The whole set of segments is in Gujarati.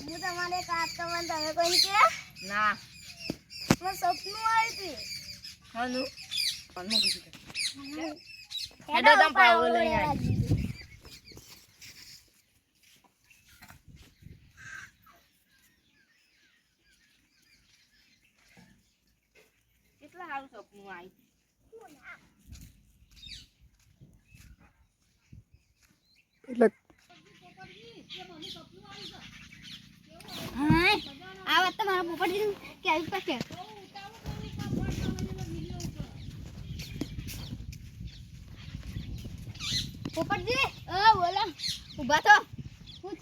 હું તમારે કાપ તમને તમે કોઈ કે સપનું આવ્યું હતું હાનું કેટલા સારું સપનું આવ્યું એટલે હા આ વાત તો મારા પોપટજી કે આવી પાસે પોપટજી ઓ બોલો. ઊભા તો. હું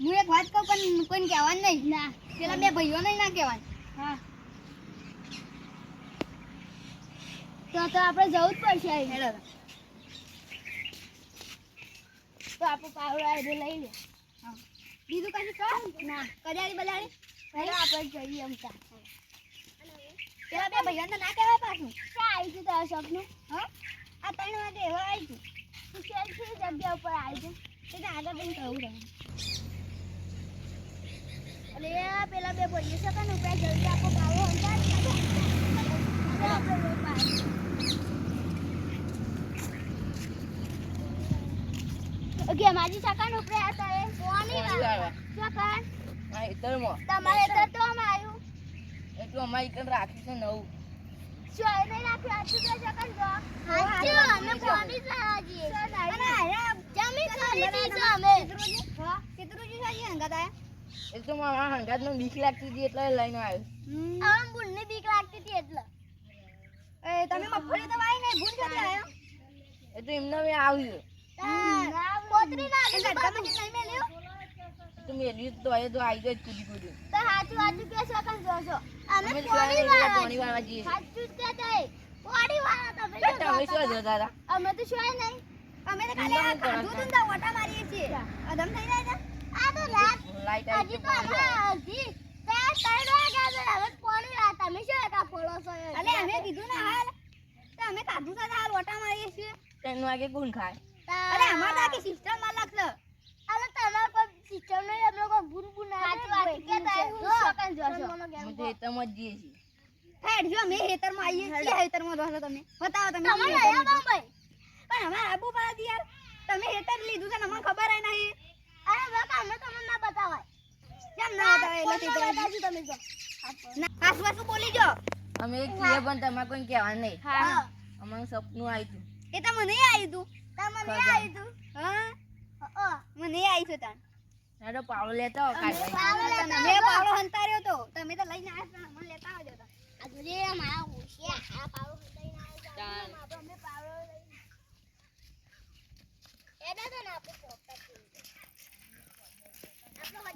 હું એક વાત કહું પણ કોઈને કહેવાનું નહીં. ના. પેલા બે ભાઈઓ નહીં ના કહેવાનું હા. તો તો આપણે જવું જ પડશે. હેડો તો આપણે પાવડો આવી લઈ લે. બીજું કશું કહો? ના. કદાળી બજાડી હવે આપણે જઈએ એમ તા પેલા બે ભાઈઓને ના કહેવાય પાછું. ક્યાં આવી ગયું તારા સપનું? હા? આ ત્રણ વાગે એવા આવી ગયું. તું ક્યાં છે જગ્યા ઉપર આવી છે એટલે આગળ પણ કહું રહ્યું અરે પેલા બે ભાઈઓ છે કે ઉપર જલ્દી આપો ભાવો અંદાજ આપણે રોડ પાડી ઓકે માજી સકાન ઉપરે હતા એ કોની? સકાન આ તમારે તો તો આમ આવ્યું એટલું અમારી કન રાખ્યું છે નવું. શું એ નહીં રાખ્યું આજુ તો સકાન જો આજુ અમે કોની સાજી અને જમી ખરીદી છે અમે? હા. કેતરુજી સાજી હંગાત આયા? એ તો મારા હંગાતનો બીક લાગતી હતી એટલે લઈને આવ્યો. આમ ની બીક લાગતી હતી એટલે. એ તમે મફળી દવાઈ ને ભૂલ જતી આવ્યો એ તો એમને મેં આવ્યું. ના તમે નહીં મેલ્યો તો મેળવ્યું તો એ તો આવી જાય કૂદી કૂદી તો હાચું હાચું કે જોજો અમે પાણી વાળા હાચું કે વાળા તમે તમે શું તો શું નહીં. અમે તો ખાલી આ ખાધું તું ઓટા મારીએ છીએ. અધમ થઈ જાય ને આ તો રાત લાઈટ આવી તો પાણી હજી ત્યાં ત્રણ વાગ્યા છે. હવે પોણી રાત અમે શું છો? અલે અમે કીધું ના હાલ. તો અમે ખાધું છે હાલ ઓટા મારીએ છીએ. ત્રણ વાગે કોણ ખાય. અરે અમાર તો આખી સિસ્ટમમાં લાગશે અરે તમાર કોઈ સિસ્ટમ નહીં અમે લોકો બુન બુન સાચી વાત કે હું સકન જોશો. અમે તો હેતરમાં જ જઈએ છીએ. હેડ જો મે હેતરમાં આવીએ છીએ હેતરમાં જોશો તમે. બતાવો તમે તમે આયા બાંબાઈ. પણ અમાર આબુ પાડ યાર. તમે હેતર લીધું છે ને મને ખબર આય નહીં. અરે બકા અમે તમને ના બતાવાય. કેમ ના બતાવાય? એટલે હેતર તમે જો. ના હાસુ બોલી જો. અમે કીએ પણ તમારે કોઈ કહેવા નહીં. હા. અમારું સપનું આવ્યું એ તો મને આવ્યું તું તમને ખબર. તું? હા? મને આવ્યું તું તાન હેડો પાવડો લેતા આવો કાઢવા પાવડો લેતા આવજો. મેં પાવડો હંતાર્યો તો. તમે તો લઈને આવ્યા મને લેતા આવજો તા. આ જોજે મારા હોશિયાર આ પાવડો હંતાઈને આવ્યો છે. ચાલ. અમે પાવડો લઈને એના તો ને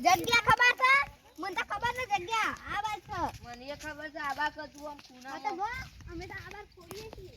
જગ્યા ખબર છે? મને તો ખબર છે જગ્યા. આ વાત છે. મને ખબર છે આ તું આમ તો અમે તો આ બાર છોડીએ છીએ.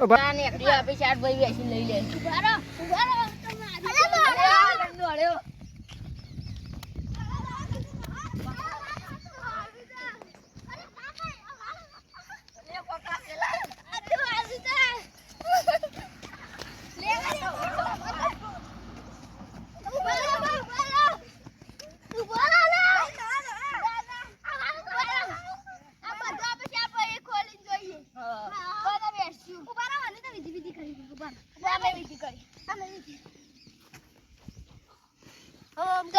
ભાઈ આપી ચાર ભાઈ બેસી લઈ લે.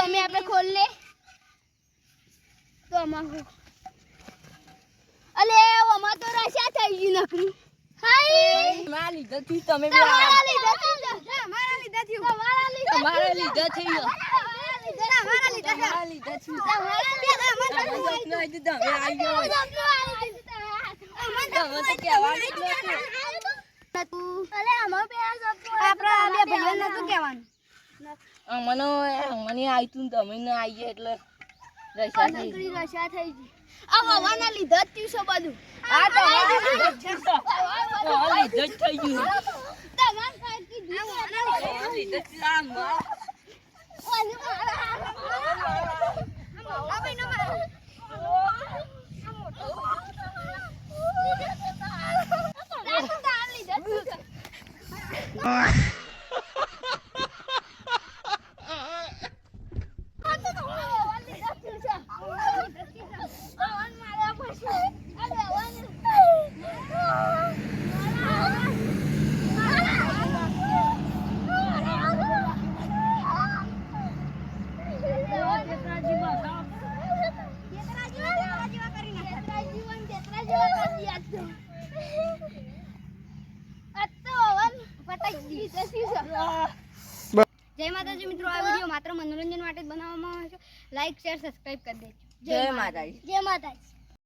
મમ્મી આપણે ખોલ લે તો અમારું અલે અમાર તો રશા થઈ ગઈ નકરી. હાય. મારા લીધા થી તમે મારા લીધા થી. મારા લીધા થી. મારા લીધા થી. મારા લીધા થી. તમારા બે ભાઈઓ નતું કહેવાનું. મને આયતું ને તમે ના આવીએ એટલે રસા થઈ ગઈ. હવાના લીધે જ થયું બધું. આ તો તમારા લીધે જ થયું. તમારા થઈ લીધે જ આ મારા- જય માતાજી મિત્રો આ વીડિયો માત્ર મનોરંજન માટે જ બનાવવામાં આવે છે. લાઈક શેર સબસ્ક્રાઇબ કરી દેજો. જય માતાજી. જય માતાજી.